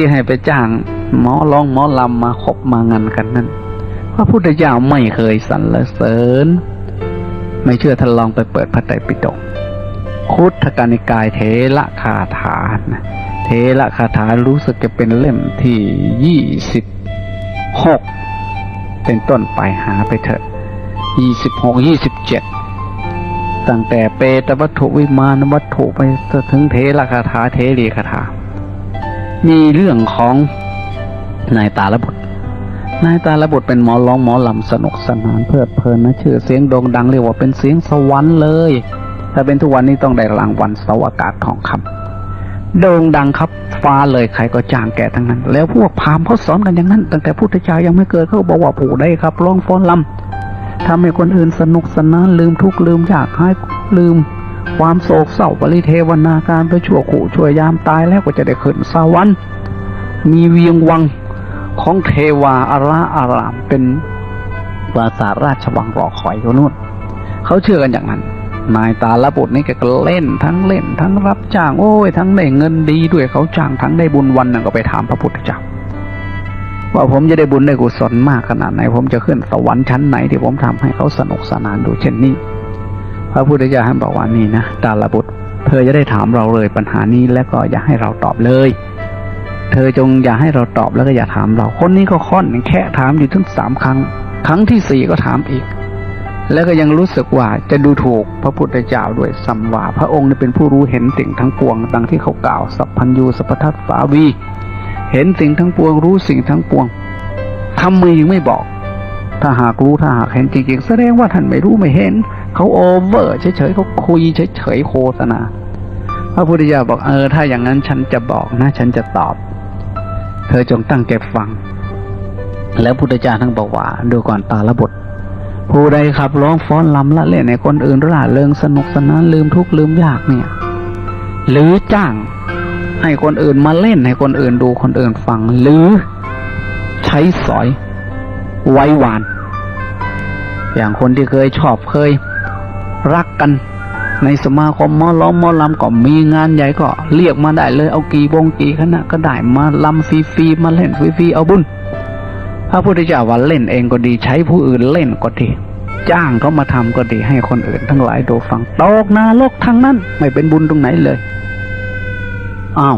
ที่ให้ไปจ้างหมอร้องหมอลำมาขบมางานกันนั้น พระพุทธเจ้าไม่เคยสรรเสริญ ไม่เชื่อท่านลองไปเปิดพระไตรปิฎกคุทธกานิกายเทระคาถานะเทระคาถารู้สึกจะเป็นเล่มที่ยี่สิบหกเป็นต้นไปหาไปเถอะยี่สิบหกยี่สิบเจ็ดตั้งแต่เปตวัตถุวิมานวัตถุไปถึงเทระคาถาเทรีคาถา มีเรื่องของนายตาลบุตรนายตาลบุตรเป็นหมอร้องหมอลำสนุกสนานเพลิดเพลินนะชื่อเสียงโด่งดังเรียกว่าเป็นเสียงสวรรค์เลย ถ้าเป็นทุกวันนี้ต้องได้รางวัลเสาอากาศทองคำโด่งดังครับฟ้าเลยใครก็จ้างแกทั้งนั้น แล้วพวกพามเขาสอนกันอย่างนั้น ตั้งแต่พุทธเจ้ายังไม่เกิดเขาบอกว่าผู้ได้ครับร้องฟ้อนลำทำให้คนอื่นสนุกสนานลืมทุกข์ลืมยากหายลืม ความโศกเศร้าปริเทวนาการไปชั่วขู่ชั่วยามตายแล้วก็จะได้ขึ้นสวรรค์มีเวียงวังของเทวาอาราอารามเป็นปราสาทราชวังรอคอยอยู่นู่นเขาเชื่อกันอย่างนั้น นายตาลบุตรนี่แกก็เล่นทั้งเล่น ทั้งรับจ้างโอ้ยทั้งได้เงินดีด้วยเขาจ้างทั้งได้บุญวันนึ่งก็ไปถามพระพุทธเจ้าว่าผมจะได้บุญได้กุศลมากขนาดไหน ผมจะขึ้นสวรรค์ชั้นไหนที่ผมทำให้เขาสนุกสนานดูเช่นนี้ ระพุทธเจ้าให้บอกว่านี่นะตาลบุตร เธอจะได้ถามเราเลยปัญหานี้แล้วก็อย่าให้เราตอบเลย เธอจงอย่าให้เราตอบแล้วก็อย่าถามเรา คนนี้ก็ค่อนแค่ถามอยู่ถึงสามครั้ง ครั้งที่สี่ก็ถามอีก แล้วก็ยังรู้สึกว่าจะดูถูกพระพุทธเจ้าด้วยสัมวาพระองค์เป็นผู้รู้เห็นสิ่งทั้งปวงดังที่เขากล่าวสัพพัญญูสัพพทัสสาวี เห็นสิ่งทั้งปวงรู้สิ่งทั้งปวงทำไมยังไม่บอก ถ้าหากรู้ถ้าหากเห็นจริงๆแสดงว่าท่านไม่รู้ไม่เห็น เขาโอเวอร์เฉยๆเขาคุยเฉยๆโฆษณาพระพุทธเจ้าบอกเออถ้าอย่างนั้นฉันจะบอกนะ ฉันจะตอบ เธอจงตั้งใจฟัง แล้วพุทธเจ้าทั้งบอกว่าดูก่อนตาละบทผู้ใดขับร้องฟ้อนลำละเล่นในคนอื่นร่าเริงสนุกสนานลืมทุกข์ลืมยากเนี่ย หรือจ้างให้คนอื่นมาเล่นให้คนอื่นดูคนอื่นฟัง หรือใช้สอย ไว้วาน อย่างคนที่เคยชอบเคย รักกันในสมาคมมอล้อมมอลำก็มีงานใหญ่ก็เรียกมาได้เลยเอากี่วงกี่คณะก็ได้มาลำฟรีๆมาเล่นฟรีๆเอาบุญพระพุทธเจ้าว่าเล่นเองก็ดีใช้ผู้อื่นเล่นก็ดี จ้างเขามาทำก็ดีให้คนอื่นทั้งหลายดูฟังตกนาลกทั้งนั้น ไม่เป็นบุญตรงไหนเลยอ้าว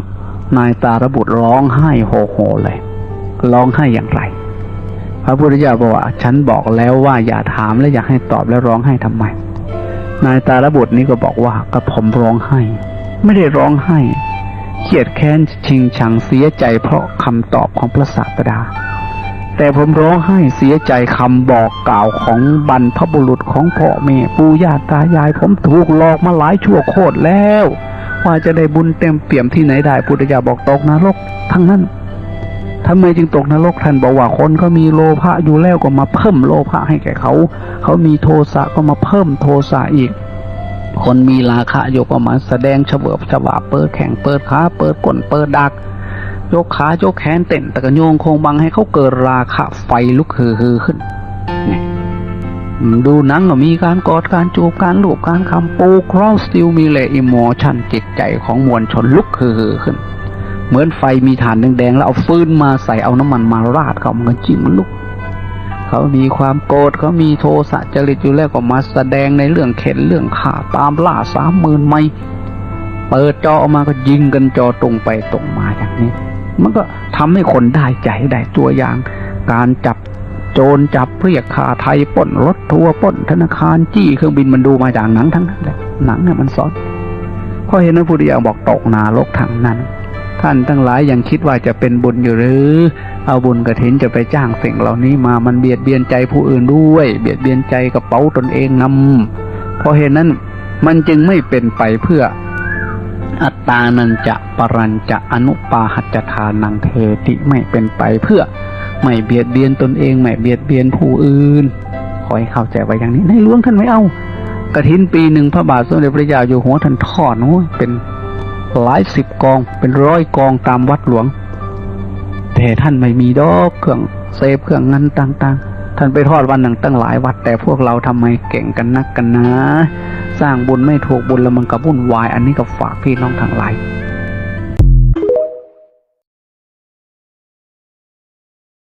นายตาระบุตรร้องไห้โฮโฮเลยร้องไห้อย่างไร พระพุทธเจ้าบอกว่าฉันบอกแล้วว่าอย่าถามและอย่าให้ตอบแล้วร้องไห้ทำไม นายตาลบุตรนี้ก็บอกว่ากระผมร้องไห้ ไม่ได้ร้องไห้เขียดแค้นชิงชังเสียใจเพราะคำตอบของพระศาสดา แต่ผมร้องไห้เสียใจคำบอกกล่าวของบรรพบุรุษของพ่อแม่ปู่ย่าตายาย ผมถูกหลอกมาหลายชั่วโคตรแล้ว ว่าจะได้บุญเต็มเปี่ยมที่ไหนได้พุทธเจ้าบอกตกนรกทั้งนั้น ทำไมจึงตกนรกท่านบอกว่าคนเขามีโลภะอยู่แล้วก็มาเพิ่มโลภะให้แก่เขา เขามีโทสะก็มาเพิ่มโทสะอีก คนมีราคะอยู่ก็มาแสดงเฉบิบฉวาเปิดแข่งเปิดขาเปิดก้นเปิดดัก ยกขายกแขนเต้นตะกโยงโคงบังให้เขาเกิดราคะไฟลุกฮือฮือขึ้นดูหนังก็มีการกอดการจูบการลูบการคำปูครอสติลมีเลอิโมชันจิตใจของมวลชนลุกฮือฮือขึ้น เหมือนไฟมีฐานแดงๆแล้วเอาฟืนมาใส่เอาน้ำมันมาราดเขามันก็จิ้มลุก เขามีความโกรธเขามีโทสะจริตอยู่แล้วก็มาแสดงในเรื่องเข็นเรื่องข่าตามล่าสามหมื่นไม่เปิดจอออกมาก็ยิงกันจอตรงไปตรงมาอย่างนี้ มันก็ทำให้คนได้ใจได้ตัวอย่าง การจับโจรจับเรียกข่าไทยป้นรถทัวร์ป้นธนาคารจี้เครื่องบินมันดูมาจากหนังทั้งนั้นแหละหนังเนี่ยมันสอนเพราะเห็นนั้นพุทธิยาบอกตกนาลกทางนั้น ท่านทั้งหลายยังคิดว่าจะเป็นบุญอยู่หรือ เอาบุญกระถินจะไปจ้างสิ่งเหล่านี้มามันเบียดเบียนใจผู้อื่นด้วย เบียดเบียนใจกระเป๋าตนเองนำเพราะเหตุนั้นมันจึงไม่เป็นไปเพื่ออัตตานันจะปรัญจะอนุปาหัจทานังเทติไม่เป็นไปเพื่อไม่เบียดเบียนตนเองไม่เบียดเบียนผู้อื่น ขอให้เข้าใจไว้อย่างนี้ในหลวงท่านไม่เอากระถินปีหนึ่งพระบาทสมเด็จพระเจ้าอยู่หัวท่านทอดโอ้ยเป็น หลายสิบกองเป็นร้อยกองตามวัดหลวง แต่ท่านไม่มีดอกเครื่องเซฟเครื่องเงินต่างๆ ท่านไปทอดวันหนึ่งตั้งหลายวัด แต่พวกเราทำไมเก่งกันนักกันนะ สร้างบุญไม่ถูกบุญแล้วมันก็วุ่นวาย อันนี้ก็ฝากพี่น้องทั้งหลาย